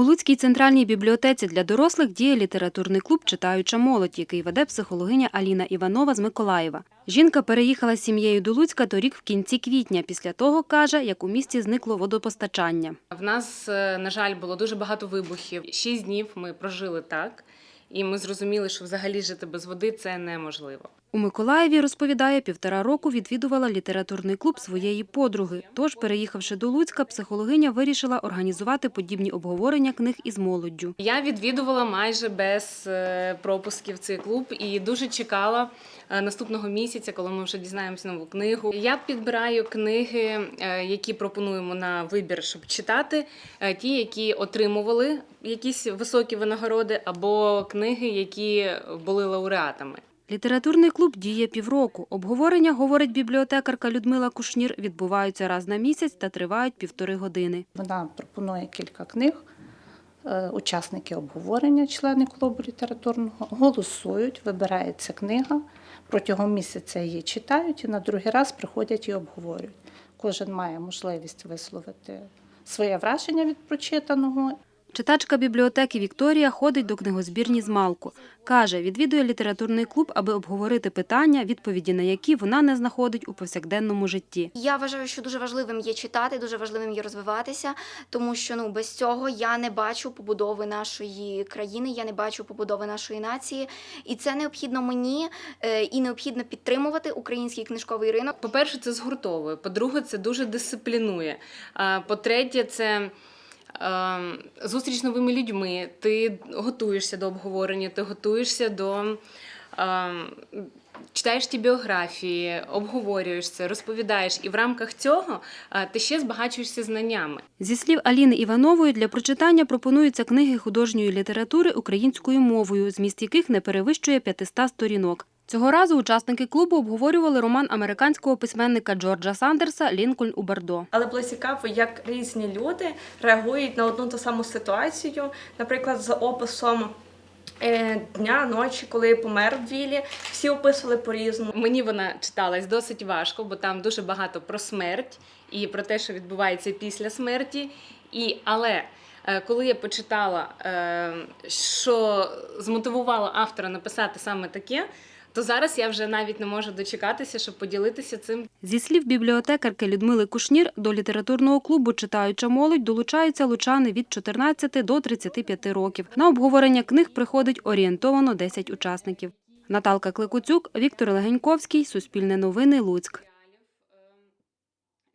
У Луцькій центральній бібліотеці для дорослих діє літературний клуб Читаюча молодь, який веде психологиня Аліна Іванова з Миколаєва. Жінка переїхала з сім'єю до Луцька торік в кінці квітня, після того каже, як у місті зникло водопостачання. В нас, е, на жаль, було дуже багато вибухів. Шість днів ми прожили так, і ми зрозуміли, що взагалі жити без води це неможливо. У Миколаєві, розповідає, півтора року відвідувала літературний клуб своєї подруги. Тож, переїхавши до Луцька, психологиня вирішила організувати подібні обговорення книг із молоддю. Я відвідувала майже без е, пропусків цей клуб і дуже чекала е, наступного місяця, коли ми вже дізнаємося нову книгу. Я підбираю книги, е, які пропонуємо на вибір, щоб читати, ті, які отримували якісь високі винагороди, або книги, які були лауреатами. Літературний клуб діє півроку. Обговорення, говорить бібліотекарка Людмила Кушнір, відбуваються раз на місяць та тривають півтори години. Вона пропонує кілька книг. Е, Учасники обговорення, члени клубу літературного, голосують, вибирається книга. Протягом місяця її читають і на другий раз приходять і обговорюють. Кожен має можливість висловити своє враження від прочитаного. Читачка бібліотеки Вікторія ходить до книгозбірні з Малку. Каже, відвідує літературний клуб, аби обговорити питання, відповіді на які вона не знаходить у повсякденному житті. Я вважаю, що дуже важливим є читати, дуже важливим є розвиватися, тому що ну без цього я не бачу побудови нашої країни, я не бачу побудови нашої нації, і це необхідно мені е, і необхідно підтримувати український книжковий ринок. По-перше, це згуртовує. По-друге, це дуже дисциплінує. А, По-третє, це зустріч з новими людьми. Ти готуєшся до обговорення, ти готуєшся до. ем, Читаєш ті біографії, обговорюєш це, розповідаєш, і в рамках цього ти ще збагачуєшся знаннями. Зі слів Аліни Іванової, для прочитання пропонуються книги художньої літератури українською мовою, зміст яких не перевищує 500 сторінок. Цього разу учасники клубу обговорювали роман американського письменника Джорджа Сандерса Лінкольн у Бордо. Але було цікаво, як різні люди реагують на одну ту саму ситуацію, наприклад, за описом. е, Дня, ночі, коли помер Віллі, всі описували по-різному. Мені вона читалась досить важко, бо там дуже багато про смерть і про те, що відбувається після смерті. І, але е, коли я почитала, е, що змотивувало автора написати саме таке, то зараз я вже навіть не можу дочекатися, щоб поділитися цим Зі слів бібліотекарки Людмили Кушнір, до літературного клубу «Читаюча молодь» долучаються лучани від 14 до 35 років. На обговорення книг приходить орієнтовано 10 учасників. Наталка Кликуцюк, Віктор Легеньковський, Суспільне новини, Луцьк.